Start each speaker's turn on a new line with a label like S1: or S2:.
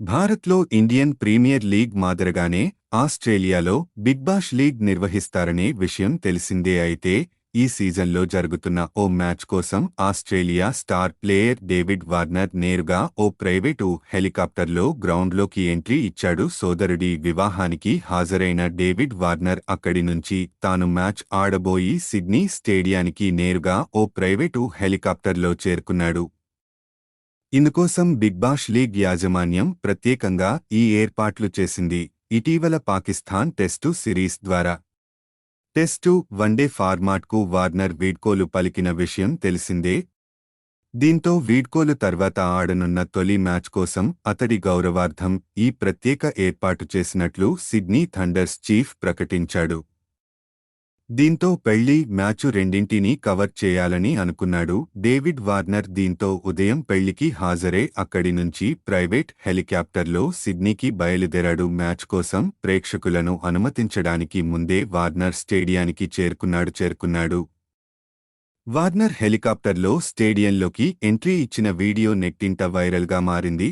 S1: భారత్లో Indian premier league మాదిరిగానే ఆస్ట్రేలియాలో బిగ్ బాష్ లీగ్ నిర్వహిస్తారనే విషయం తెలిసిందే అయితే ఈ సీజన్లో జరుగుతున్న ఓ మ్యాచ్ కోసం Australia star player David Warner నేరుగా ఓ ప్రైవేటు హెలికాప్టర్లో గ్రౌండ్లోకి ఎంట్రీ ఇచ్చాడు. సోదరుడి వివాహానికి హాజరైన డేవిడ్ వార్నర్ అక్కడి నుంచి తాను మ్యాచ్ ఆడబోయి సిడ్నీ స్టేడియానికి నేరుగా ఓ ప్రైవేటు హెలికాప్టర్లో చేరుకున్నాడు. ఇందుకోసం బిగ్ బాష్ లీగ్ యాజమాన్యం ప్రత్యేకంగా ఈ ఏర్పాట్లు చేసింది. ఇటీవల పాకిస్తాన్ టెస్టు సిరీస్ ద్వారా. టెస్టు వన్డే ఫార్మాట్కు వార్నర్ వీడ్కోలు పలికిన విషయం తెలిసిందే? దీంతో వీడ్కోలు తర్వాత ఆడనున్న తొలి మ్యాచ్ కోసం అతడి గౌరవార్థం ఈ ప్రత్యేక ఏర్పాటు చేసినట్లు సిడ్నీ థండర్స్ చీఫ్ ప్రకటించాడు. దీంతో పెళ్ళి మ్యాచు రెండింటినీ కవర్ చేయాలని అనుకున్నాడు. డేవిడ్ వార్నర్ దీంతో ఉదయం పెళ్ళికి హాజరే. అక్కడి నుంచి ప్రైవేట్ హెలికాప్టర్లో సిడ్నీకి బయలుదేరాడు. మ్యాచ్ కోసం ప్రేక్షకులను అనుమతించడానికి ముందే వార్నర్ స్టేడియానికి చేరుకున్నాడు చేరుకున్నాడు. వార్నర్ హెలికాప్టర్లో స్టేడియంలోకి ఎంట్రీ ఇచ్చిన వీడియో నెట్టింట వైరల్గా మారింది.